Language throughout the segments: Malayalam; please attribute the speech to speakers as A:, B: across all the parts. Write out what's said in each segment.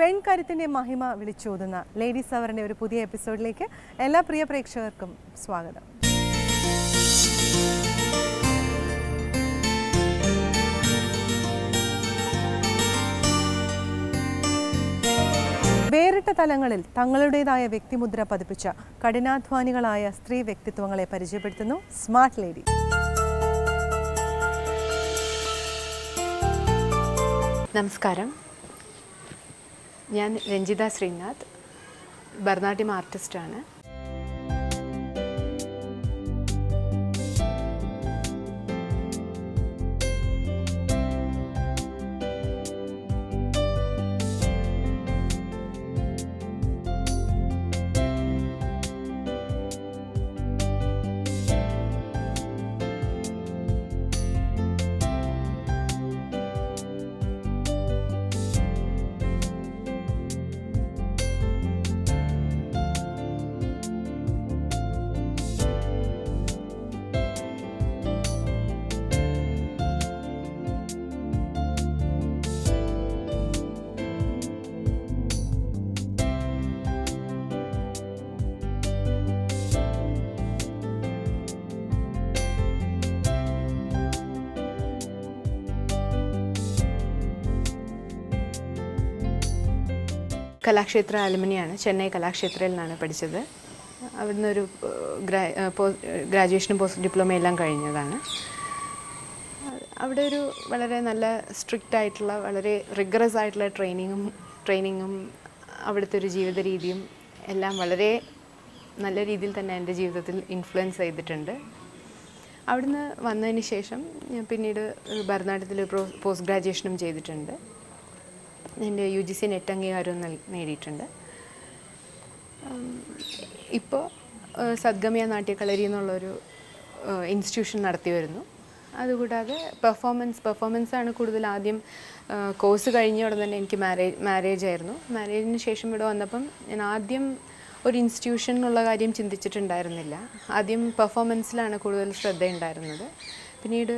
A: പെൺകരുത്തിന്റെ മഹിമ വിളിച്ചോതുന്ന ലേഡീസ് അവറിന്റെ ഒരു പുതിയ എപ്പിസോഡിലേക്ക് എല്ലാ പ്രിയ പ്രേക്ഷകർക്കും സ്വാഗതം. വേറിട്ട തലങ്ങളിൽ തങ്ങളുടേതായ വ്യക്തിമുദ്ര പതിപ്പിച്ച കഠിനാധ്വാനികളായ സ്ത്രീ വ്യക്തിത്വങ്ങളെ പരിചയപ്പെടുത്തുന്നു സ്മാർട്ട് ലേഡി
B: നമസ്കാരം. ഞാൻ രഞ്ജിത ശ്രീനാഥ് ഭരതനാട്യം ആർട്ടിസ്റ്റാണ്. കലാക്ഷേത്ര അലുമിനിയാണ് ചെന്നൈ കലാക്ഷേത്രയിൽ നിന്നാണ് പഠിച്ചത്. അവിടുന്ന് ഒരു ഗ്രാ ഗ്രാജുവേഷനും പോസ്റ്റ് ഡിപ്ലോമ എല്ലാം കഴിഞ്ഞതാണ്. അവിടെ ഒരു വളരെ നല്ല സ്ട്രിക്റ്റ് ആയിട്ടുള്ള വളരെ റിഗറസ് ആയിട്ടുള്ള ട്രെയിനിങ്ങും ട്രെയിനിങ്ങും അവിടുത്തെ ഒരു ജീവിത രീതിയും എല്ലാം വളരെ നല്ല രീതിയിൽ തന്നെ എന്റെ ജീവിതത്തിൽ ഇൻഫ്ലുവൻസ് ചെയ്തിട്ടുണ്ട്. അവിടുന്ന് വന്നതിന് ശേഷം ഞാൻ പിന്നീട് ഭരതനാട്യത്തിൽ പോസ്റ്റ് ഗ്രാജുവേഷനും ചെയ്തിട്ടുണ്ട്. എന്റെ യു ജി സി നെറ്റ് അംഗീകാരവും നേടിയിട്ടുണ്ട്. ഇപ്പോൾ സദ്ഗമയ നാട്യകളരി എന്നുള്ളൊരു ഇൻസ്റ്റിറ്റ്യൂഷൻ നടത്തി വരുന്നു. അതുകൂടാതെ പെർഫോമൻസ് പെർഫോമൻസ് ആണ് കൂടുതൽ ആദ്യം കോഴ്സ് കഴിഞ്ഞ ഉടൻ തന്നെ എനിക്ക് മാരേജ് മാരേജ് ആയിരുന്നു. മാരേജിന് ശേഷം ഇവിടെ വന്നപ്പം ഞാൻ ആദ്യം ഒരു ഇൻസ്റ്റിറ്റ്യൂഷൻ എന്നുള്ള കാര്യം ചിന്തിച്ചിട്ടുണ്ടായിരുന്നില്ല. ആദ്യം പെർഫോമൻസിലാണ് കൂടുതൽ ശ്രദ്ധയുണ്ടായിരുന്നത്. പിന്നീട്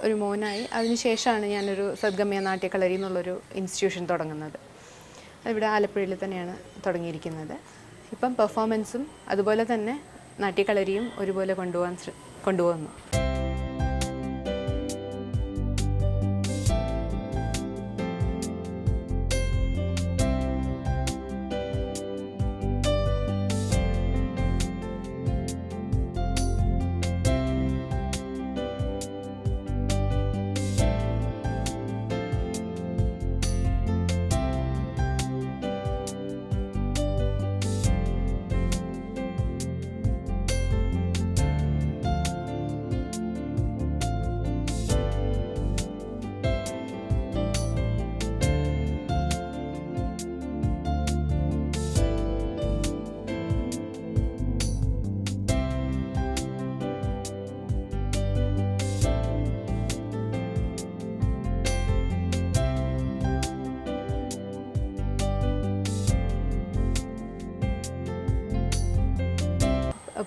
B: ഒരു മോനായി. അതിനുശേഷമാണ് ഞാനൊരു സദ്ഗമ്യ നാട്യകളരി എന്നുള്ളൊരു ഇൻസ്റ്റിറ്റ്യൂഷൻ തുടങ്ങുന്നത്. അതിവിടെ ആലപ്പുഴയിൽ തന്നെയാണ് തുടങ്ങിയിരിക്കുന്നത്. ഇപ്പം പെർഫോമൻസും അതുപോലെ തന്നെ നാട്യകളരിയും ഒരുപോലെ കൊണ്ടുപോകാൻ കൊണ്ടുപോകുന്നു.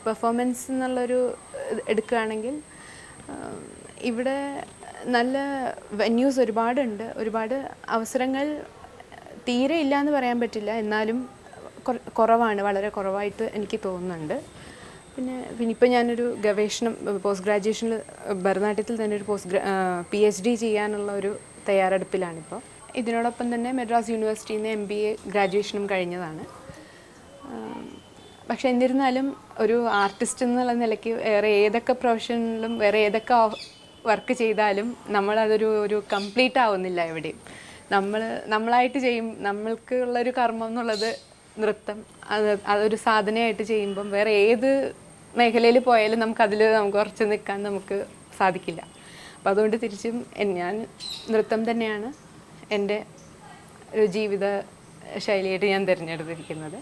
B: പെർഫോമൻസ് എന്നുള്ളൊരു എടുക്കുകയാണെങ്കിൽ ഇവിടെ നല്ല വെന്യൂസ് ഒരുപാടുണ്ട്. ഒരുപാട് അവസരങ്ങൾ തീരെ ഇല്ല എന്ന് പറയാൻ പറ്റില്ല. എന്നാലും കുറവാണ്. വളരെ കുറവായിട്ട് എനിക്ക് തോന്നുന്നുണ്ട്. പിന്നെ പിന്നെ ഇപ്പോൾ ഞാനൊരു ഗവേഷണം പോസ്റ്റ് ഗ്രാജുവേഷനിൽ ഭരതനാട്യത്തിൽ തന്നെ ഒരു post grad P H D ചെയ്യാനുള്ള ഒരു തയ്യാറെടുപ്പിലാണിപ്പോൾ ഇതിനോടൊപ്പം തന്നെ മദ്രാസ് യൂണിവേഴ്സിറ്റിയിൽ നിന്ന് എം ബി എ ഗ്രാജുവേഷനും കഴിഞ്ഞതാണ്. പക്ഷെ എന്നിരുന്നാലും ഒരു ആർട്ടിസ്റ്റ് എന്നുള്ള നിലയ്ക്ക് വേറെ ഏതൊക്കെ പ്രൊഫഷനിലും വേറെ ഏതൊക്കെ വർക്ക് ചെയ്താലും നമ്മളതൊരു ഒരു കംപ്ലീറ്റ് ആവുന്നില്ല എവിടെയും. നമ്മൾ നമ്മളായിട്ട് ചെയ്യും നമ്മൾക്ക് ഉള്ളൊരു കർമ്മം എന്നുള്ളത് നൃത്തം. അത് അതൊരു സാധനയായിട്ട് ചെയ്യുമ്പം വേറെ ഏത് മേഖലയിൽ പോയാലും നമുക്കതിൽ നമുക്ക് കുറച്ച് നിൽക്കാൻ നമുക്ക് സാധിക്കില്ല. അപ്പോൾ അതുകൊണ്ട് തിരിച്ചും ഞാൻ നൃത്തം തന്നെയാണ് എന്റെ ഒരു ജീവിത ശൈലിയായിട്ട് ഞാൻ തിരഞ്ഞെടുത്തിരിക്കുന്നത്.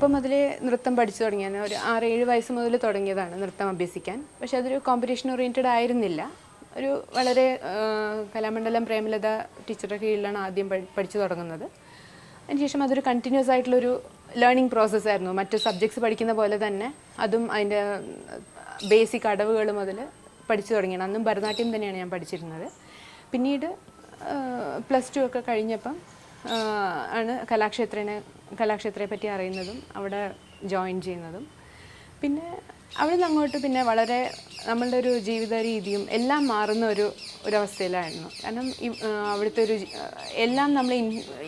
B: ചെറുപ്പം മുതലേ നൃത്തം പഠിച്ചു തുടങ്ങിയാണ്. ഒരു ആറ് ഏഴ് വയസ്സ് മുതൽ തുടങ്ങിയതാണ് നൃത്തം അഭ്യസിക്കാൻ. പക്ഷെ അതൊരു കോമ്പറ്റീഷൻ ഓറിയന്റഡ് ആയിരുന്നില്ല. ഒരു വളരെ കലാമണ്ഡലം പ്രേമലത ടീച്ചറുടെ കീഴിലാണ് ആദ്യം പഠിച്ചു തുടങ്ങുന്നത്. അതിനുശേഷം അതൊരു കണ്ടിന്യൂസ് ആയിട്ടുള്ളൊരു ലേണിംഗ് പ്രോസസ്സായിരുന്നു മറ്റ് സബ്ജക്ട്സ് പഠിക്കുന്ന പോലെ തന്നെ അതും അതിന്റെ ബേസിക് അടവുകൾ മുതൽ പഠിച്ചു തുടങ്ങിയാണ്. അന്നും ഭരതനാട്യം തന്നെയാണ് ഞാൻ പഠിച്ചിരുന്നത്. പിന്നീട് പ്ലസ് ടു ഒക്കെ കഴിഞ്ഞപ്പം ആണ് കലാക്ഷേത്രനെ കലാക്ഷേത്രയെ പറ്റി അറിയുന്നതും അവിടെ ജോയിൻ ചെയ്യുന്നതും. പിന്നെ അവിടെ നിന്ന് അങ്ങോട്ട് പിന്നെ വളരെ നമ്മളുടെ ഒരു ജീവിത രീതിയും എല്ലാം മാറുന്ന ഒരു ഒരവസ്ഥയിലായിരുന്നു. കാരണം അവിടുത്തെ ഒരു എല്ലാം നമ്മൾ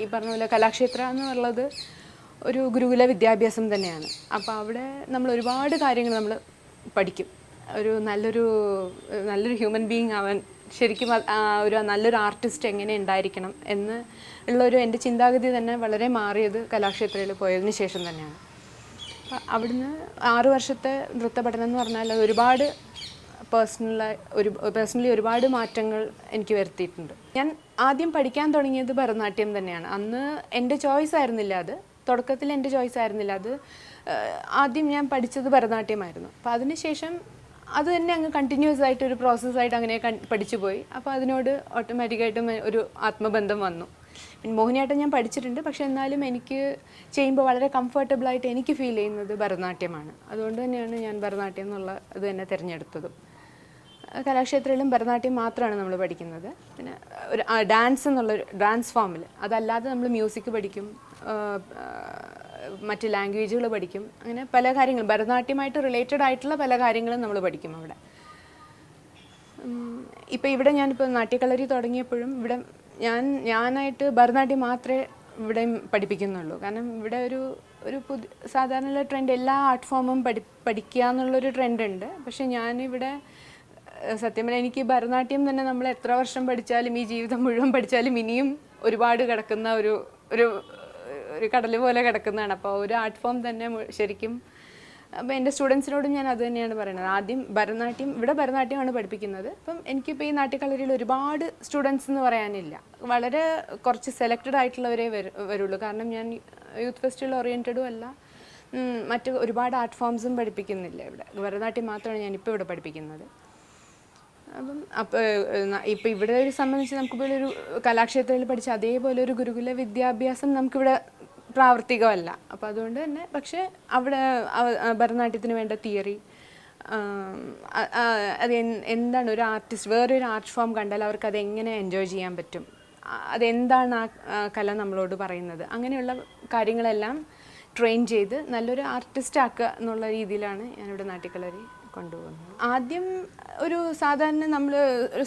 B: ഈ പറഞ്ഞ പോലെ കലാക്ഷേത്ര എന്നുള്ളത് ഒരു ഗുരുകുല വിദ്യാഭ്യാസം തന്നെയാണ്. അപ്പോൾ അവിടെ നമ്മൾ ഒരുപാട് കാര്യങ്ങൾ നമ്മൾ പഠിക്കും. ഒരു നല്ലൊരു നല്ലൊരു ഹ്യൂമൻ ബീങ് ആവാൻ ശരിക്കും ഒരു നല്ലൊരു ആർട്ടിസ്റ്റ് എങ്ങനെ ഉണ്ടായിരിക്കണം എന്ന് ഉള്ളൊരു എന്റെ ചിന്താഗതി തന്നെ വളരെ മാറിയത് കലാക്ഷേത്രയിൽ പോയതിന് ശേഷം തന്നെയാണ്. അവിടുന്ന് ആറു വർഷത്തെ നൃത്ത പഠനം എന്ന് പറഞ്ഞാൽ അത് ഒരുപാട് പേഴ്സണലായി ഒരു പേഴ്സണലി ഒരുപാട് മാറ്റങ്ങൾ എനിക്ക് വരുത്തിയിട്ടുണ്ട്. ഞാൻ ആദ്യം പഠിക്കാൻ തുടങ്ങിയത് ഭരതനാട്യം തന്നെയാണ്. അന്ന് എന്റെ ചോയ്സ് ആയിരുന്നില്ല അത്. തുടക്കത്തിൽ എന്റെ ചോയ്സ് ആയിരുന്നില്ല അത്. ആദ്യം ഞാൻ പഠിച്ചത് ഭരതനാട്യമായിരുന്നു. അപ്പോൾ അതിനുശേഷം അത് തന്നെ അങ്ങ് കണ്ടിന്യൂസ് ആയിട്ട് ഒരു പ്രോസസ് ആയിട്ട് അങ്ങനെ പഠിച്ചു പോയി. അപ്പോൾ അതിനോട് ഓട്ടോമാറ്റിക്കായിട്ടും ഒരു ആത്മബന്ധം വന്നു. പിന്നെ മോഹിനിയാട്ടം ഞാൻ പഠിച്ചിട്ടുണ്ട്. പക്ഷെ എന്നാലും എനിക്ക് ചെയ്യുമ്പോൾ വളരെ കംഫർട്ടബിൾ ആയിട്ട് എനിക്ക് ഫീൽ ചെയ്യുന്നത് ഭരതനാട്യമാണ്. അതുകൊണ്ട് തന്നെയാണ് ഞാൻ ഭരതനാട്യം എന്നുള്ള ഇത് തന്നെ തിരഞ്ഞെടുത്തതും. കലാക്ഷേത്രയിലും ഭരതനാട്യം മാത്രമാണ് നമ്മൾ പഠിക്കുന്നത്. പിന്നെ ഒരു ഡാൻസ് എന്നുള്ളൊരു ഡാൻസ് ഫോമിൽ അതല്ലാതെ നമ്മൾ മ്യൂസിക് പഠിക്കും മറ്റ് ലാംഗ്വേജുകൾ പഠിക്കും. അങ്ങനെ പല കാര്യങ്ങളും ഭരതനാട്യമായിട്ട് റിലേറ്റഡ് ആയിട്ടുള്ള പല കാര്യങ്ങളും നമ്മൾ പഠിക്കും അവിടെ. ഇപ്പം ഇവിടെ ഞാനിപ്പോൾ നാട്യക്കളരി തുടങ്ങിയപ്പോഴും ഇവിടെ ഞാൻ ഞാനായിട്ട് ഭരതനാട്യം മാത്രമേ ഇവിടെ പഠിപ്പിക്കുന്നുള്ളൂ. കാരണം ഇവിടെ ഒരു ഒരു പുതിയ സാധാരണ ട്രെൻഡ് എല്ലാ ആർട്ട് ഫോമും പഠി പഠിക്കുക എന്നുള്ളൊരു ട്രെൻഡുണ്ട് പക്ഷേ ഞാനിവിടെ സത്യം പറഞ്ഞാൽ എനിക്ക് ഭരതനാട്യം തന്നെ നമ്മൾ എത്ര വർഷം പഠിച്ചാലും ഈ ജീവിതം മുഴുവൻ പഠിച്ചാലും ഇനിയും ഒരുപാട് കിടക്കുന്ന ഒരു ഒരു ഒരു കടൽ പോലെ കിടക്കുന്നതാണ്. അപ്പോൾ ഒരു ആർട്ട് ഫോം തന്നെ ശരിക്കും അപ്പോൾ എന്റെ സ്റ്റുഡൻസിനോടും ഞാൻ അത് തന്നെയാണ് പറയുന്നത്. ആദ്യം ഭരതനാട്യം ഇവിടെ ഭരതനാട്യമാണ് പഠിപ്പിക്കുന്നത്. അപ്പം എനിക്കിപ്പോൾ ഈ നാട്യക്കളരിയിൽ ഒരുപാട് സ്റ്റുഡൻസ് എന്ന് പറയാനില്ല. വളരെ കുറച്ച് സെലക്റ്റഡ് ആയിട്ടുള്ളവരെ വരുള്ളൂ. കാരണം ഞാൻ യൂത്ത് ഫെസ്റ്റിവൽ ഓറിയന്റഡും അല്ല. മറ്റ് ഒരുപാട് ആർട്ട് ഫോംസും പഠിപ്പിക്കുന്നില്ല ഇവിടെ. ഭരതനാട്യം മാത്രമാണ് ഞാനിപ്പോൾ ഇവിടെ പഠിപ്പിക്കുന്നത്. അപ്പം അപ്പോൾ ഇപ്പം ഇവിടെ ഒരു സംബന്ധിച്ച് നമുക്കിപ്പോൾ ഒരു കലാക്ഷേത്രത്തിൽ പഠിച്ച അതേപോലെ ഒരു ഗുരുകുല വിദ്യാഭ്യാസം നമുക്കിവിടെ പ്രാവർത്തികമല്ല. അപ്പോൾ അതുകൊണ്ട് തന്നെ പക്ഷേ അവിടെ ഭരതനാട്യത്തിന് വേണ്ട തിയറി അത് എന്താണ് ഒരു ആർട്ടിസ്റ്റ് വേറൊരു ആർട്ട് ഫോം കണ്ടാൽ അവർക്ക് അത് എങ്ങനെ എൻജോയ് ചെയ്യാൻ പറ്റും? അതെന്താണ് ആ കല നമ്മളോട് പറയുന്നത്? അങ്ങനെയുള്ള കാര്യങ്ങളെല്ലാം ട്രെയിൻ ചെയ്ത് നല്ലൊരു ആർട്ടിസ്റ്റ് ആക്കുക എന്നുള്ള രീതിയിലാണ് ഞാനിവിടെ നാട്ടിക്കളരി കൊണ്ടുപോകുന്നത്? ആദ്യം ഒരു സാധാരണ നമ്മൾ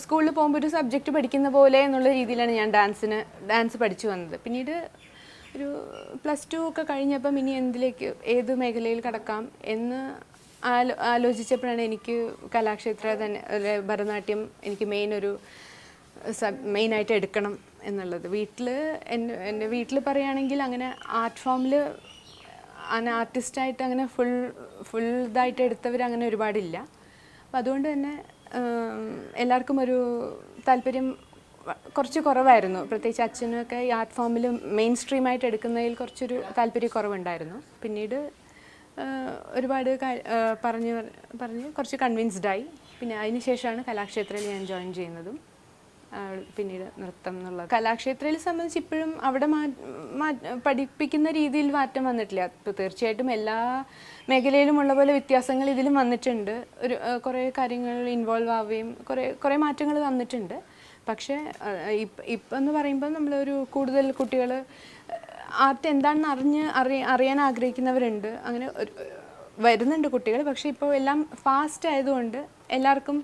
B: സ്കൂളിൽ പോകുമ്പോൾ ഒരു സബ്ജക്റ്റ് പഠിക്കുന്ന പോലെ എന്നുള്ള രീതിയിലാണ് ഞാൻ ഡാൻസിന് ഡാൻസ് പഠിച്ചു വന്നത്. പിന്നീട് ഒരു പ്ലസ് ടു ഒക്കെ കഴിഞ്ഞപ്പം ഇനി എന്തിലേക്ക് ഏത് മേഖലയിൽ കടക്കാം എന്ന് ആലോ ആലോചിച്ചപ്പോഴാണ് എനിക്ക് കലാക്ഷേത്ര തന്നെ ഭരതനാട്യം എനിക്ക് മെയിൻ ഒരു സബ് മെയിനായിട്ട് എടുക്കണം എന്നുള്ളത്. വീട്ടിൽ എന്റെ എന്റെ വീട്ടിൽ പറയുകയാണെങ്കിൽ അങ്ങനെ ആർട്ട് ഫോമിൽ അങ്ങനെ ആർട്ടിസ്റ്റായിട്ട് അങ്ങനെ ഫുൾ ഫുൾ ഇതായിട്ട് എടുത്തവർ അങ്ങനെ ഒരുപാടില്ല. അപ്പം അതുകൊണ്ട് തന്നെ എല്ലാവർക്കും ഒരു താല്പര്യം കുറച്ച് കുറവായിരുന്നു. പ്രത്യേകിച്ച് അച്ഛനൊക്കെ ഈ ആർട്ട് ഫോമിൽ മെയിൻ സ്ട്രീമായിട്ട് എടുക്കുന്നതിൽ കുറച്ചൊരു താല്പര്യക്കുറവുണ്ടായിരുന്നു പിന്നീട് ഒരുപാട് പറഞ്ഞ് പറഞ്ഞ് കുറച്ച് കൺവിൻസ്ഡായി പിന്നെ അതിന് ശേഷമാണ് കലാക്ഷേത്രയിൽ ഞാൻ ജോയിൻ ചെയ്യുന്നതും. പിന്നീട് നൃത്തം എന്നുള്ളത്. കലാക്ഷേത്രയിൽ സംബന്ധിച്ച് ഇപ്പോഴും അവിടെ പഠിപ്പിക്കുന്ന രീതിയിൽ മാറ്റം വന്നിട്ടില്ല. ഇപ്പോൾ തീർച്ചയായിട്ടും എല്ലാ മേഖലയിലും ഉള്ള പോലെ വ്യത്യാസങ്ങൾ ഇതിലും വന്നിട്ടുണ്ട്. ഒരു കുറേ കാര്യങ്ങൾ ഇൻവോൾവ് ആവുകയും കുറേ കുറേ മാറ്റങ്ങൾ വന്നിട്ടുണ്ട്. പക്ഷേ ഇപ്പം എന്ന് പറയുമ്പോൾ നമ്മളൊരു കൂടുതൽ കുട്ടികൾ ആർട്ട് എന്താണെന്ന് അറിഞ്ഞ് അറിയ അറിയാൻ ആഗ്രഹിക്കുന്നവരുണ്ട്. അങ്ങനെ വരുന്നുണ്ട് കുട്ടികൾ. പക്ഷേ ഇപ്പോൾ എല്ലാം ഫാസ്റ്റ് ആയതുകൊണ്ട് എല്ലാവർക്കും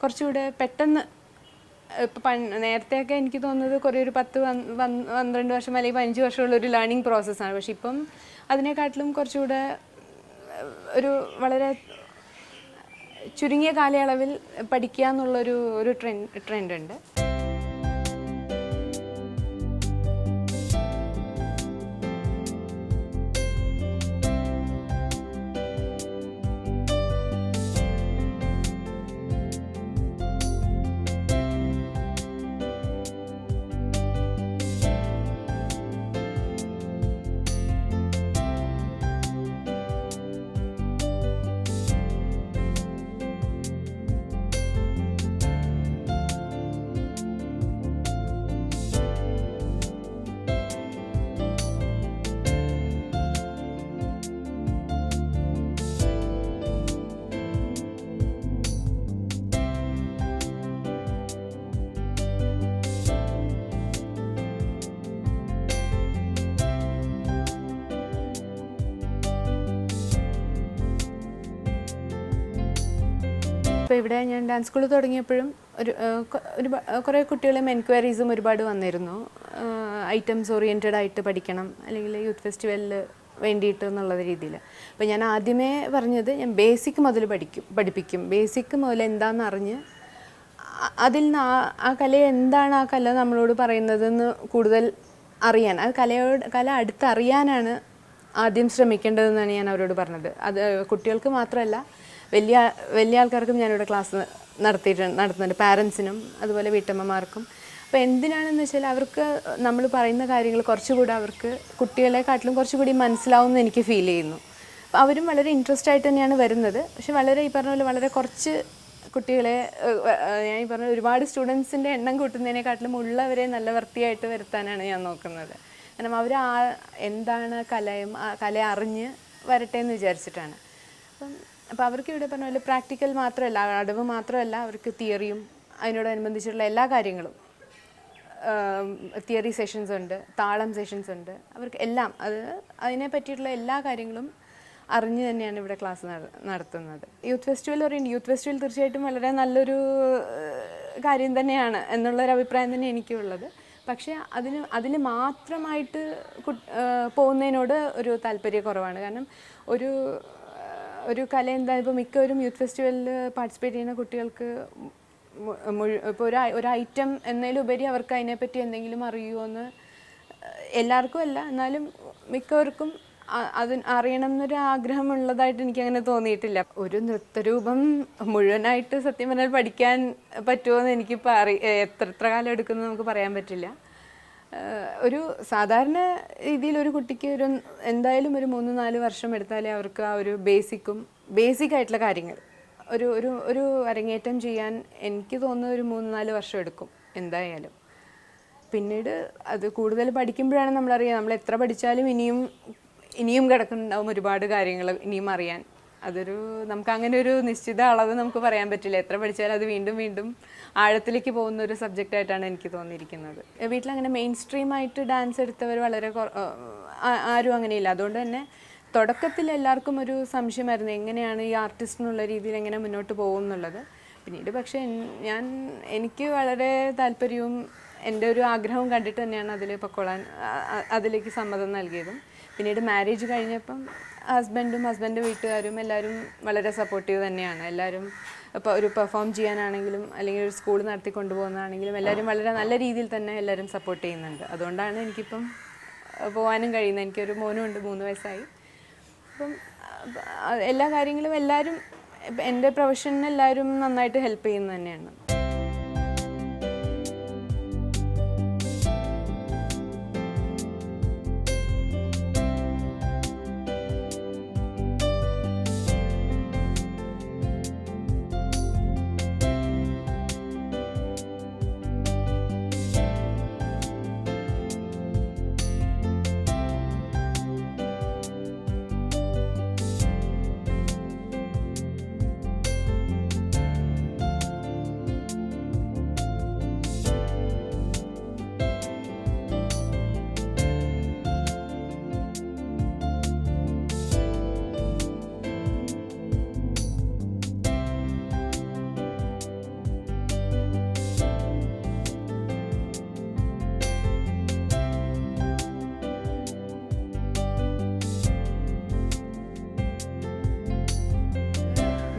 B: കുറച്ചുകൂടെ പെട്ടെന്ന് ഇപ്പം പൺ നേരത്തെയൊക്കെ എനിക്ക് തോന്നുന്നത് കുറേ ഒരു പത്ത് പന്- പന്- പന്ത്രണ്ട് വർഷം അല്ലെങ്കിൽ പതിനഞ്ച് വർഷമുള്ള ഒരു ലേണിംഗ് പ്രോസസ്സാണ്. പക്ഷെ ഇപ്പം അതിനെക്കാട്ടിലും കുറച്ചുകൂടെ ഒരു വളരെ ചുരുങ്ങിയ കാലയളവിൽ പഠിക്കുക എന്നുള്ളൊരു ഒരു ട്രെൻഡ് ട്രെൻഡ് ഇപ്പോൾ ഇവിടെ ഞാൻ ഡാൻസ് സ്കൂൾ തുടങ്ങിയപ്പോഴും ഒരു ഒരു കുറേ കുട്ടികളും എൻക്വയറീസും ഒരുപാട് വന്നിരുന്നു. ഐറ്റംസ് ഓറിയന്റഡ് ആയിട്ട് പഠിക്കണം അല്ലെങ്കിൽ യൂത്ത് ഫെസ്റ്റിവലിൽ വേണ്ടിയിട്ട് എന്നുള്ള രീതിയിൽ അപ്പോൾ ഞാൻ ആദ്യമേ പറഞ്ഞത് ഞാൻ ബേസിക് മുതൽ പഠിക്കും പഠിപ്പിക്കും. ബേസിക് മുതൽ എന്താണെന്ന് അറിഞ്ഞ് അതിൽ നിന്ന് ആ ആ കല എന്താണ് ആ കല നമ്മളോട് പറയുന്നതെന്ന് കൂടുതൽ അറിയാൻ ആ കലയോട് കല അടുത്തറിയാനാണ് ആദ്യം ശ്രമിക്കേണ്ടതെന്നാണ് ഞാൻ അവരോട് പറഞ്ഞത്. അത് കുട്ടികൾക്ക് മാത്രമല്ല വലിയ വലിയ ആൾക്കാർക്കും ഞാനിവിടെ ക്ലാസ് നടത്തിയിട്ട് നടത്തുന്നുണ്ട്. പാരൻസിനും അതുപോലെ വീട്ടമ്മമാർക്കും. അപ്പോൾ എന്തിനാണെന്ന് വെച്ചാൽ അവർക്ക് നമ്മൾ പറയുന്ന കാര്യങ്ങൾ കുറച്ചുകൂടി അവർക്ക് കുട്ടികളെക്കാട്ടിലും കുറച്ചുകൂടി മനസ്സിലാവും എന്ന് എനിക്ക് ഫീൽ ചെയ്യുന്നു. അപ്പോൾ അവരും വളരെ ഇൻട്രസ്റ്റ് ആയിട്ട് തന്നെയാണ് വരുന്നത്. പക്ഷെ വളരെ ഈ പറഞ്ഞ പോലെ വളരെ കുറച്ച് കുട്ടികളെ ഞാൻ ഈ പറഞ്ഞ ഒരുപാട് സ്റ്റുഡൻസിന്റെ എണ്ണം കൂട്ടുന്നതിനെക്കാട്ടിലും ഉള്ളവരെ നല്ല വൃത്തിയായിട്ട് വരുത്താനാണ് ഞാൻ നോക്കുന്നത്. കാരണം അവർ ആ എന്താണ് കലയും ആ കല അറിഞ്ഞ് വരട്ടെ എന്ന് വിചാരിച്ചിട്ടാണ്. അപ്പം അപ്പോൾ അവർക്ക് ഇവിടെ പറഞ്ഞ പോലെ പ്രാക്ടിക്കൽ മാത്രമല്ല അടവ് മാത്രമല്ല അവർക്ക് തിയറിയും അതിനോടനുബന്ധിച്ചുള്ള എല്ലാ കാര്യങ്ങളും. തിയറി സെഷൻസ് ഉണ്ട് താളം സെഷൻസ് ഉണ്ട്. അവർക്ക് എല്ലാം അത് അതിനെ പറ്റിയിട്ടുള്ള എല്ലാ കാര്യങ്ങളും അറിഞ്ഞ് തന്നെയാണ് ഇവിടെ ക്ലാസ് നടത്തുന്നത്. യൂത്ത് ഫെസ്റ്റിവൽ പറയുന്നത് യൂത്ത് ഫെസ്റ്റിവൽ തീർച്ചയായിട്ടും വളരെ നല്ലൊരു കാര്യം തന്നെയാണ് എന്നുള്ളൊരു അഭിപ്രായം തന്നെ എനിക്കുള്ളത്. പക്ഷേ അതിന് അതിൽ മാത്രമായിട്ട് പോകുന്നതിനോട് ഒരു താല്പര്യക്കുറവാണ് കാരണം ഒരു ഒരു കല എന്താ ഇപ്പോൾ മിക്കവരും യൂത്ത് ഫെസ്റ്റിവലിൽ പാർട്ടിസിപ്പേറ്റ് ചെയ്യുന്ന കുട്ടികൾക്ക് ഇപ്പോൾ ഒരു ഒരു ഐറ്റം എന്നതിലുപരി അവർക്ക് അതിനെപ്പറ്റി എന്തെങ്കിലും അറിയുമോ എന്ന് എല്ലാവർക്കും അല്ല എന്നാലും മിക്കവർക്കും അത് അറിയണം എന്നൊരു ആഗ്രഹമുള്ളതായിട്ട് എനിക്ക് അങ്ങനെ തോന്നിയിട്ടില്ല. ഒരു നൃത്തരൂപം മുഴുവനായിട്ട് സത്യം പറഞ്ഞാൽ പഠിക്കാൻ പറ്റുമോ എന്ന് എനിക്കിപ്പോൾ അറി എത്ര എത്ര കാലം എടുക്കുമെന്ന് നമുക്ക് പറയാൻ പറ്റില്ല. ഒരു സാധാരണ രീതിയിൽ ഒരു കുട്ടിക്ക് ഒരു എന്തായാലും ഒരു മൂന്ന് നാല് വർഷം എടുത്താലേ അവർക്ക് ആ ഒരു ബേസിക്കും ബേസിക് ആയിട്ടുള്ള കാര്യങ്ങൾ. ഒരു ഒരു ഒരു അരങ്ങേറ്റം ചെയ്യാൻ എനിക്ക് തോന്നുന്ന ഒരു മൂന്ന് നാല് വർഷം എടുക്കും എന്തായാലും. പിന്നീട് അത് കൂടുതൽ പഠിക്കുമ്പോഴാണ് നമ്മളറിയാം നമ്മൾ എത്ര പഠിച്ചാലും ഇനിയും ഇനിയും കിടക്കുന്നുണ്ടാവും ഒരുപാട് കാര്യങ്ങൾ ഇനിയും അറിയാൻ. അതൊരു നമുക്ക് അങ്ങനെ ഒരു നിശ്ചിത അളവ് നമുക്ക് പറയാൻ പറ്റില്ല. എത്ര പഠിച്ചാലും അത് വീണ്ടും വീണ്ടും ആഴത്തിലേക്ക് പോകുന്ന ഒരു സബ്ജക്റ്റ് ആയിട്ടാണ് എനിക്ക് തോന്നിയിരിക്കുന്നത്. വീട്ടിൽ അങ്ങനെ മെയിൻ സ്ട്രീം ആയിട്ട് ഡാൻസ് എടുത്തവർ വളരെ ആരും അങ്ങനെ ആരും അങ്ങനെയില്ല. അതുകൊണ്ട് തന്നെ തുടക്കത്തിൽ എല്ലാവർക്കും ഒരു സംശയമായിരുന്നു. എങ്ങനെയാണ് ഈ ആർട്ടിസ്റ്റ് എന്നുള്ള രീതിയിൽ എങ്ങനെ മുന്നോട്ട് പോകും എന്നുള്ളത് പിന്നീട് പക്ഷേ ഞാൻ എനിക്ക് വളരെ താല്പര്യവും എന്റെ ഒരു ആഗ്രഹവും കണ്ടിട്ട് തന്നെയാണ് അതിൽ പൊക്കോളാൻ അതിലേക്ക് സമ്മതം നൽകിയതും. പിന്നീട് മാരേജ് കഴിഞ്ഞപ്പം ഹസ്ബൻഡും ഹസ്ബൻഡ് വീട്ടുകാരും എല്ലാവരും വളരെ സപ്പോർട്ടീവ് തന്നെയാണ്. എല്ലാവരും ഇപ്പോൾ ഒരു പെർഫോം ചെയ്യാനാണെങ്കിലും അല്ലെങ്കിൽ ഒരു സ്കൂൾ നടത്തി കൊണ്ടുപോകുന്നതാണെങ്കിലും എല്ലാവരും വളരെ നല്ല രീതിയിൽ തന്നെ എല്ലാവരും സപ്പോർട്ട് ചെയ്യുന്നുണ്ട്. അതുകൊണ്ടാണ് എനിക്കിപ്പം പോകാനും കഴിയുന്നത്. എനിക്കൊരു മോനും ഉണ്ട് മൂന്ന് വയസ്സായി. അപ്പം എല്ലാ കാര്യങ്ങളും എല്ലാവരും എന്റെ പ്രൊഫഷനിൽ എല്ലാവരും നന്നായിട്ട് ഹെൽപ്പ് ചെയ്യുന്നത് തന്നെയാണ്.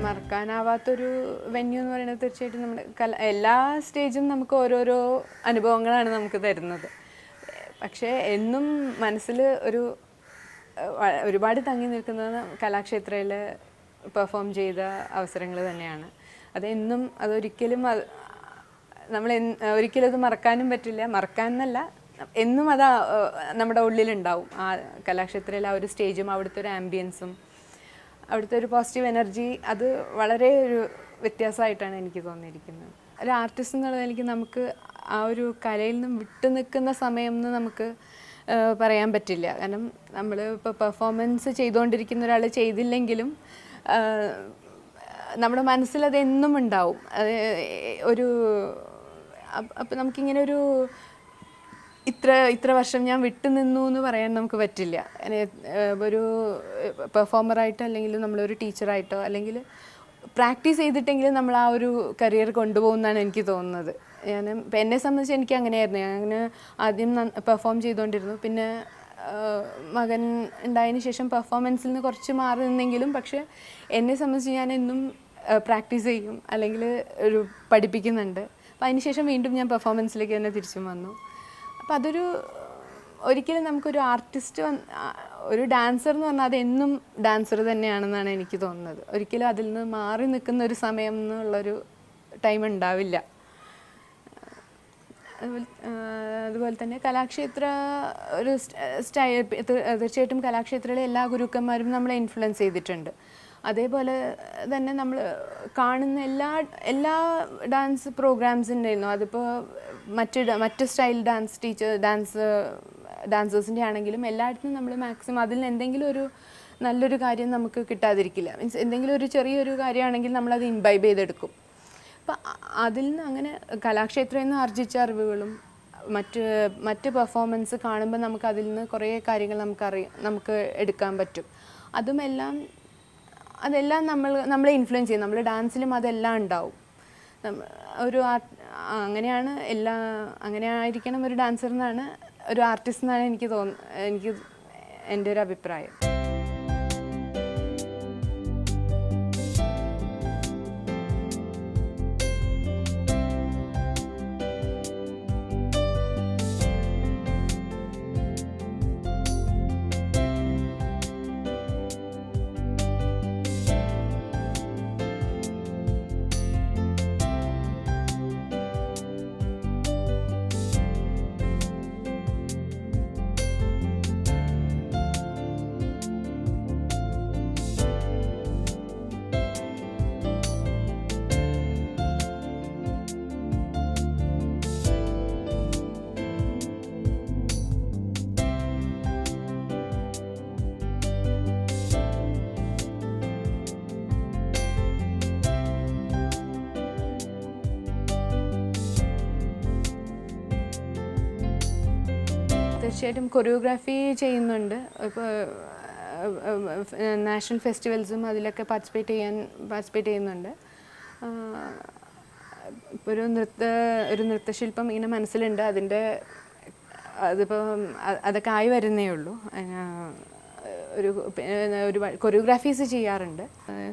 B: മറക്കാനാവാത്തൊരു വെന്യൂ എന്ന് പറയുന്നത് തീർച്ചയായിട്ടും നമ്മുടെ കല എല്ലാ സ്റ്റേജും നമുക്ക് ഓരോരോ അനുഭവങ്ങളാണ് നമുക്ക് തരുന്നത്. പക്ഷേ എന്നും മനസ്സിൽ ഒരു ഒരുപാട് തങ്ങി നിൽക്കുന്നത് കലാക്ഷേത്രയിൽ പെർഫോം ചെയ്ത അവസരങ്ങൾ തന്നെയാണ്. അതെന്നും അതൊരിക്കലും അത് നമ്മൾ ഒരിക്കലും അത് മറക്കാനും പറ്റില്ല. മറക്കാൻ എന്നല്ല എന്നും അത് നമ്മുടെ ഉള്ളിലുണ്ടാവും. ആ കലാക്ഷേത്രയിലെ ആ ഒരു സ്റ്റേജും അവിടുത്തെ ഒരു ആംബിയൻസും അവിടുത്തെ ഒരു പോസിറ്റീവ് എനർജി അത് വളരെ ഒരു വ്യത്യാസമായിട്ടാണ് എനിക്ക് തോന്നിയിരിക്കുന്നത്. ഒരു ആർട്ടിസ്റ്റ് എന്നുള്ള നിലയ്ക്ക് നമുക്ക് ആ ഒരു കലയിൽ നിന്നും വിട്ടു നിൽക്കുന്ന സമയം എന്ന് നമുക്ക് പറയാൻ പറ്റില്ല. കാരണം നമ്മൾ ഇപ്പോൾ പെർഫോമൻസ് ചെയ്തുകൊണ്ടിരിക്കുന്ന ഒരാൾ ചെയ്തില്ലെങ്കിലും നമ്മുടെ മനസ്സിൽ അതെന്നും ഉണ്ടാവും. അത് ഒരു അപ്പം നമുക്കിങ്ങനെ ഒരു ഇത്ര ഇത്ര വർഷം ഞാൻ വിട്ടു നിന്നു എന്ന് പറയാൻ നമുക്ക് പറ്റില്ല. ഒരു പെർഫോമറായിട്ടോ അല്ലെങ്കിൽ നമ്മളൊരു ടീച്ചറായിട്ടോ അല്ലെങ്കിൽ പ്രാക്ടീസ് ചെയ്തിട്ടെങ്കിലും നമ്മൾ ആ ഒരു കരിയർ കൊണ്ടുപോകുന്നതാണ് എനിക്ക് തോന്നുന്നത്. ഞാൻ എന്നെ സംബന്ധിച്ച് എനിക്ക് അങ്ങനെയായിരുന്നു. ഞാൻ ആദ്യം പെർഫോം ചെയ്തുകൊണ്ടിരുന്നു പിന്നെ മകൻ ഉണ്ടായതിന് ശേഷം പെർഫോമൻസിൽ നിന്ന് കുറച്ച് മാറി നിന്നെങ്കിലും പക്ഷേ എന്നെ സംബന്ധിച്ച് ഞാൻ എന്നും പ്രാക്ടീസ് ചെയ്യും അല്ലെങ്കിൽ ഒരു പഠിപ്പിക്കുന്നുണ്ട്. അപ്പം അതിനുശേഷം വീണ്ടും ഞാൻ പെർഫോമൻസിലേക്ക് തന്നെ തിരിച്ചും വന്നു. അപ്പം അതൊരു ഒരിക്കലും നമുക്കൊരു ആർട്ടിസ്റ്റ് ഒരു ഡാൻസർ എന്ന് പറഞ്ഞാൽ അതെന്നും ഡാൻസർ തന്നെയാണെന്നാണ് എനിക്ക് തോന്നുന്നത്. ഒരിക്കലും അതിൽ നിന്ന് മാറി നിൽക്കുന്ന ഒരു സമയം എന്നുള്ളൊരു ടൈം ഉണ്ടാവില്ല. അതുപോലെ തന്നെ കലാക്ഷേത്ര ഒരു സ്റ്റൈ തീർച്ചയായിട്ടും കലാക്ഷേത്രയിലെ എല്ലാ ഗുരുക്കന്മാരും നമ്മളെ ഇൻഫ്ലുവൻസ് ചെയ്തിട്ടുണ്ട്. അതേപോലെ തന്നെ നമ്മൾ കാണുന്ന എല്ലാ എല്ലാ ഡാൻസ് പ്രോഗ്രാംസിന്റെയും അതിപ്പോൾ മറ്റ് മറ്റ് സ്റ്റൈൽ ഡാൻസ് ടീച്ചർ ഡാൻസ് ഡാൻസേഴ്സിന്റെ ആണെങ്കിലും എല്ലായിടത്തും നമ്മൾ മാക്സിമം അതിൽ എന്തെങ്കിലും ഒരു നല്ലൊരു കാര്യം നമുക്ക് കിട്ടാതിരിക്കില്ല. മീൻസ് എന്തെങ്കിലും ഒരു ചെറിയൊരു കാര്യമാണെങ്കിൽ നമ്മളത് ഇൻബൈബ് ചെയ്തെടുക്കും. അപ്പം അതിൽ നിന്ന് അങ്ങനെ കലാക്ഷേത്രയിൽ നിന്ന് ആർജിച്ച അറിവുകളും മറ്റ് മറ്റ് പെർഫോമൻസ് കാണുമ്പോൾ നമുക്ക് അതിൽ നിന്ന് കുറേ കാര്യങ്ങൾ നമുക്കറിയാം നമുക്ക് എടുക്കാൻ പറ്റും. അതുമെല്ലാം അതെല്ലാം നമ്മൾ നമ്മളെ ഇൻഫ്ലുവൻസ് ചെയ്യും. നമ്മൾ ഡാൻസിലും അതെല്ലാം ഉണ്ടാവും. ഒരു അങ്ങനെയാണ് എല്ലാ അങ്ങനെ ആയിരിക്കണം ഒരു ഡാൻസർ എന്നാണ് ഒരു ആർട്ടിസ്റ്റ് എന്നാണ് എനിക്ക് തോന്നുന്നത് എനിക്ക് എന്റെ ഒരു അഭിപ്രായം. തീർച്ചയായിട്ടും കൊറിയോഗ്രാഫി ചെയ്യുന്നുണ്ട്. ഇപ്പോൾ നാഷണൽ ഫെസ്റ്റിവൽസും അതിലൊക്കെ പാർട്ടിസിപ്പേറ്റ് ചെയ്യാൻ പാർട്ടിസിപ്പേറ്റ് ചെയ്യുന്നുണ്ട്. ഒരു നൃത്ത ഒരു നൃത്തശില്പം ഇങ്ങനെ മനസ്സിലുണ്ട്. അതിന്റെ അതിപ്പോൾ അതൊക്കെ ആയി വരുന്നേ ഉള്ളൂ. ഒരു ഒരു കൊറിയോഗ്രാഫീസ് ചെയ്യാറുണ്ട്.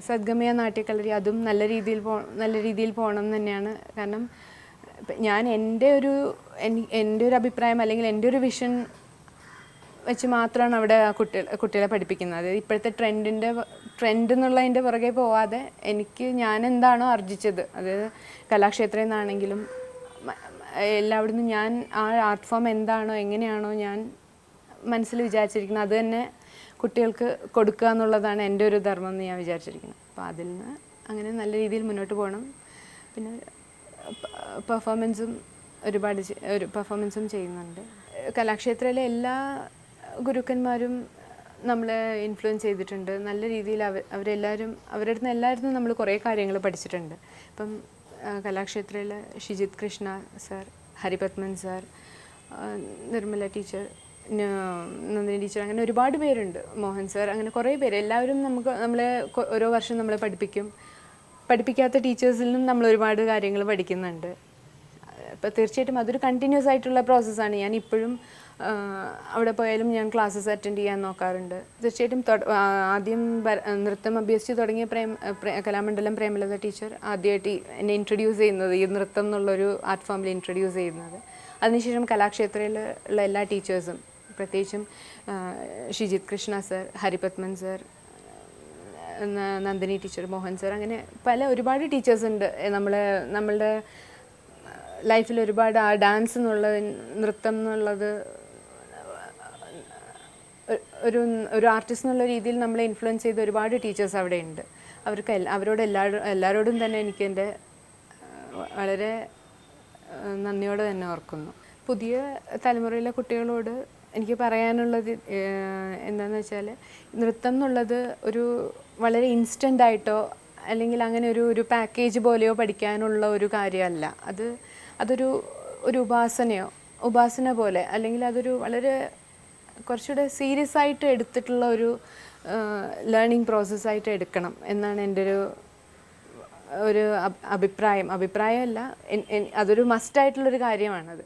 B: സദ്ഗമയ നാട്യക്കളരി അതും നല്ല രീതിയിൽ പോ നല്ല രീതിയിൽ പോകണം തന്നെയാണ്. കാരണം ഞാൻ എന്റെ ഒരു എന്റെ ഒരു അഭിപ്രായം അല്ലെങ്കിൽ എന്റെ ഒരു വിഷൻ വെച്ച് മാത്രമാണ് അവിടെ കുട്ടികൾ കുട്ടികളെ പഠിപ്പിക്കുന്നത്. അതായത് ഇപ്പോഴത്തെ ട്രെൻഡിന്റെ ട്രെൻഡ് എന്നുള്ളതിന്റെ പുറകെ പോവാതെ എനിക്ക് ഞാൻ എന്താണോ ആർജിച്ചത്. അതായത് കലാക്ഷേത്രയിൽ എന്നാണെങ്കിലും മ- എല്ലാവിടുന്നും ഞാൻ ആ ആർട്ട് ഫോം എന്താണോ എങ്ങനെയാണോ ഞാൻ മനസ്സിൽ വിചാരിച്ചിരിക്കുന്നത്. അത് തന്നെ കുട്ടികൾക്ക് കൊടുക്കുക എന്നുള്ളതാണ് എന്റെ ഒരു ധർമ്മം എന്ന് ഞാൻ വിചാരിച്ചിരിക്കുന്നത്. അപ്പോൾ അതിൽ നിന്ന് അങ്ങനെ നല്ല രീതിയിൽ മുന്നോട്ട് പോകണം. പിന്നെ പെർഫോമൻസും ഒരുപാട് ഒരു പെർഫോമൻസും ചെയ്യുന്നുണ്ട്. കലാക്ഷേത്രയിലെ എല്ലാ ഗുരുക്കന്മാരും നമ്മളെ ഇൻഫ്ലുവൻസ് ചെയ്തിട്ടുണ്ട്. നല്ല രീതിയിൽ അവർ അവരെല്ലാവരും അവരുടെ നിന്ന് എല്ലാവരും നമ്മൾ കുറേ കാര്യങ്ങൾ പഠിച്ചിട്ടുണ്ട്. ഇപ്പം കലാക്ഷേത്രയിൽ Shijith Krishna sir Haripadman sir Nirmala teacher Nandini teacher അങ്ങനെ ഒരുപാട് പേരുണ്ട്. മോഹൻ സാർ അങ്ങനെ കുറേ പേര്. എല്ലാവരും നമുക്ക് നമ്മളെ ഓരോ വർഷം നമ്മളെ പഠിപ്പിക്കും. പഠിപ്പിക്കാത്ത ടീച്ചേഴ്സിൽ നിന്നും നമ്മൾ ഒരുപാട് കാര്യങ്ങൾ പഠിക്കുന്നുണ്ട്. അപ്പോൾ തീർച്ചയായിട്ടും അതൊരു കണ്ടിന്യൂസ് ആയിട്ടുള്ള പ്രോസസ്സാണ് ഞാൻ ഇപ്പോഴും അവിടെ പോയാലും ഞാൻ ക്ലാസ്സസ് അറ്റൻഡ് ചെയ്യാൻ നോക്കാറുണ്ട്. തീർച്ചയായിട്ടും ആദ്യം നൃത്തം അഭ്യസിച്ച് തുടങ്ങിയ പ്രേം കലാമണ്ഡലം പ്രേമലത ടീച്ചർ ആദ്യമായിട്ട് എന്നെ ഇൻട്രൊഡ്യൂസ് ചെയ്യുന്നത് ഈ നൃത്തം എന്നുള്ളൊരു ആർട്ട് ഫോമിൽ ഇൻട്രൊഡ്യൂസ് ചെയ്യുന്നത്. അതിനുശേഷം കലാക്ഷേത്രയിലുള്ള എല്ലാ ടീച്ചേഴ്സും പ്രത്യേകിച്ചും Shijith Krishna sir Haripadman sir Nandini teacher Mohan sir അങ്ങനെ പല ഒരുപാട് ടീച്ചേഴ്സ് ഉണ്ട്. നമ്മൾ നമ്മളെ നമ്മളുടെ ലൈഫിൽ ഒരുപാട് ആ ഡാൻസ് എന്നുള്ളത് നൃത്തം എന്നുള്ളത് ഒരു ഒരു ആർട്ടിസ്റ്റ് എന്നുള്ള രീതിയിൽ നമ്മളെ ഇൻഫ്ലുവൻസ് ചെയ്ത ഒരുപാട് ടീച്ചേഴ്സ് അവിടെ ഉണ്ട്. അവർക്ക് അവരോട് എല്ലാവരും എല്ലാവരോടും തന്നെ എനിക്ക് എന്റെ വളരെ നന്ദിയോടെ തന്നെ ഓർക്കുന്നു. പുതിയ തലമുറയിലെ കുട്ടികളോട് എനിക്ക് പറയാനുള്ളത് എന്താണെന്ന് വെച്ചാൽ നൃത്തം എന്നുള്ളത് ഒരു വളരെ ഇൻസ്റ്റന്റ് ആയിട്ടോ അല്ലെങ്കിൽ അങ്ങനെ ഒരു ഒരു പാക്കേജ് പോലെയോ പഠിക്കാനുള്ള ഒരു കാര്യമല്ല. അത് അതൊരു ഒരു ഉപാസനയോ ഉപാസന പോലെ അല്ലെങ്കിൽ അതൊരു വളരെ കുറച്ചുകൂടെ സീരിയസ് ആയിട്ട് എടുത്തിട്ടുള്ള ഒരു ലേണിംഗ് പ്രോസസ്സായിട്ട് എടുക്കണം എന്നാണ് എന്റെ ഒരു ഒരു അഭിപ്രായം. അഭിപ്രായമല്ല അതൊരു മസ്റ്റായിട്ടുള്ളൊരു കാര്യമാണത്.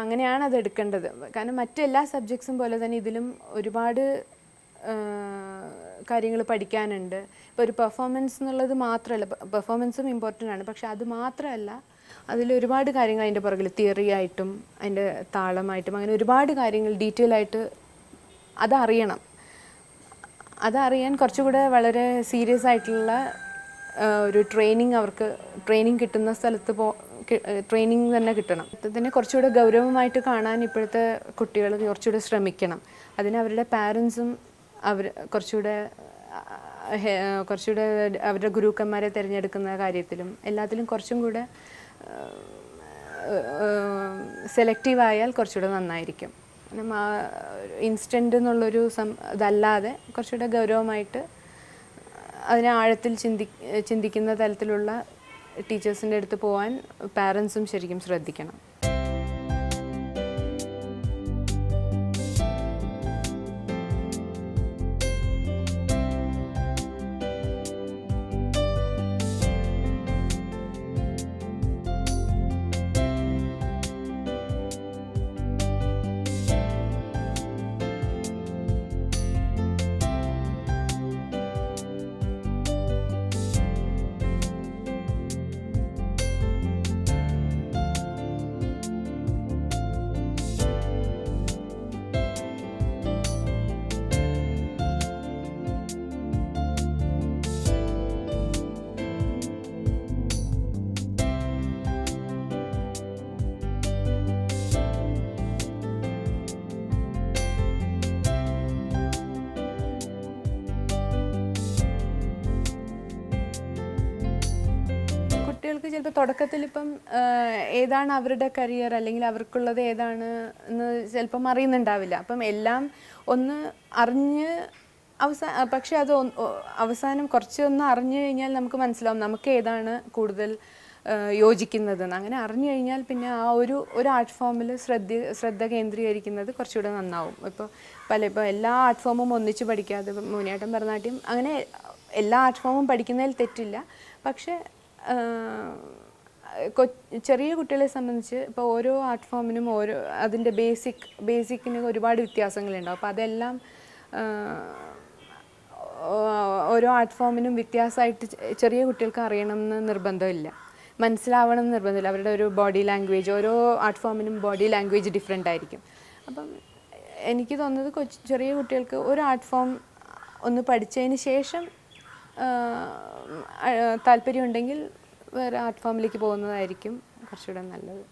B: അങ്ങനെയാണ് അത് എടുക്കേണ്ടത്. കാരണം മറ്റെല്ലാ സബ്ജക്ട്സും പോലെ തന്നെ ഇതിലും ഒരുപാട് കാര്യങ്ങൾ പഠിക്കാനുണ്ട്. ഇപ്പോൾ ഒരു പെർഫോമൻസ് എന്നുള്ളത് മാത്രമല്ല പെർഫോമൻസും ഇമ്പോർട്ടന്റ് ആണ്. പക്ഷെ അത് മാത്രമല്ല അതിൽ ഒരുപാട് കാര്യങ്ങൾ അതിന്റെ പുറകിൽ തിയറി ആയിട്ടും അതിന്റെ താളമായിട്ടും അങ്ങനെ ഒരുപാട് കാര്യങ്ങൾ ഡീറ്റെയിൽ ആയിട്ട് അതറിയണം. അതറിയാൻ കുറച്ചുകൂടെ വളരെ സീരിയസ് ആയിട്ടുള്ള ഒരു ട്രെയിനിങ് അവർക്ക് ട്രെയിനിങ് കിട്ടുന്ന സ്ഥലത്ത് പോ ട്രെയിനിങ് തന്നെ കിട്ടണം. ഇതിനെ കുറച്ചുകൂടെ ഗൗരവമായിട്ട് കാണാൻ ഇപ്പോഴത്തെ കുട്ടികൾ കുറച്ചുകൂടെ ശ്രമിക്കണം. അതിന് അവരുടെ പാരൻസും അവർ കുറച്ചുകൂടെ കുറച്ചുകൂടെ അവരുടെ ഗുരുക്കന്മാരെ തിരഞ്ഞെടുക്കുന്ന കാര്യത്തിലും എല്ലാത്തിലും കുറച്ചും കൂടെ സെലക്റ്റീവ് ആയാൽ കുറച്ചുകൂടെ നന്നായിരിക്കും. ഇൻസ്റ്റന്റ് എന്നുള്ളൊരു സം ഇതല്ലാതെ കുറച്ചുകൂടെ ഗൗരവമായിട്ട് അതിനെ ആഴത്തിൽ ചിന്തി ചിന്തിക്കുന്ന തലത്തിലുള്ള ടീച്ചേഴ്സിന്റെ അടുത്ത് പോകാൻ പാരൻസും ശരിക്കും ശ്രദ്ധിക്കണം. കുട്ടികൾക്ക് ചിലപ്പോൾ തുടക്കത്തിൽ ഇപ്പം ഏതാണ് അവരുടെ കരിയർ? അല്ലെങ്കിൽ അവർക്കുള്ളത് ഏതാണ് എന്ന് ചിലപ്പം അറിയുന്നുണ്ടാവില്ല. അപ്പം എല്ലാം ഒന്ന് അറിഞ്ഞ് അവസാന പക്ഷെ അത് അവസാനം കുറച്ചൊന്ന് അറിഞ്ഞു കഴിഞ്ഞാൽ നമുക്ക് മനസ്സിലാവും നമുക്ക് ഏതാണ് കൂടുതൽ യോജിക്കുന്നത് അങ്ങനെ അറിഞ്ഞു കഴിഞ്ഞാൽ പിന്നെ ആ ഒരു ഒരു ആർട്ട് ഫോമിൽ ശ്രദ്ധ ശ്രദ്ധ കേന്ദ്രീകരിക്കുന്നത് കുറച്ചുകൂടെ നന്നാവും. ഇപ്പോൾ പല ഇപ്പോൾ എല്ലാ ആർട്ട് ഫോമും ഒന്നിച്ച് പഠിക്കാതെ മോനിയാട്ടം ഭരതനാട്യം അങ്ങനെ എല്ലാ ആർട്ട് ഫോമും പഠിക്കുന്നതിൽ തെറ്റില്ല. പക്ഷേ ചെറിയ കുട്ടികളെ സംബന്ധിച്ച് ഇപ്പോൾ ഓരോ ആർട്ട് ഫോമിനും ഓരോ അതിന്റെ ബേസിക് ബേസിക്കിന് ഒരുപാട് വ്യത്യാസങ്ങളുണ്ടാവും. അപ്പോൾ അതെല്ലാം ഓരോ ആർട്ട് ഫോമിനും വ്യത്യാസമായിട്ട് ചെറിയ കുട്ടികൾക്ക് അറിയണം എന്ന് നിർബന്ധമില്ല. മനസ്സിലാവണം എന്ന് നിർബന്ധമില്ല. അവരുടെ ഒരു ബോഡി ലാംഗ്വേജ് ഓരോ ആർട്ട് ഫോമിനും ബോഡി ലാംഗ്വേജ് ഡിഫറെന്റ് ആയിരിക്കും. അപ്പം എനിക്ക് തോന്നുന്നത് ചെറിയ കുട്ടികൾക്ക് ഒരു ആർട്ട് ഫോം ഒന്ന് പഠിച്ചതിന് ശേഷം താല്പര്യമുണ്ടെങ്കിൽ വേറെ ആർട്ട് ഫോമിലേക്ക് പോകുന്നതായിരിക്കും കുറച്ചുകൂടെ നല്ലത്.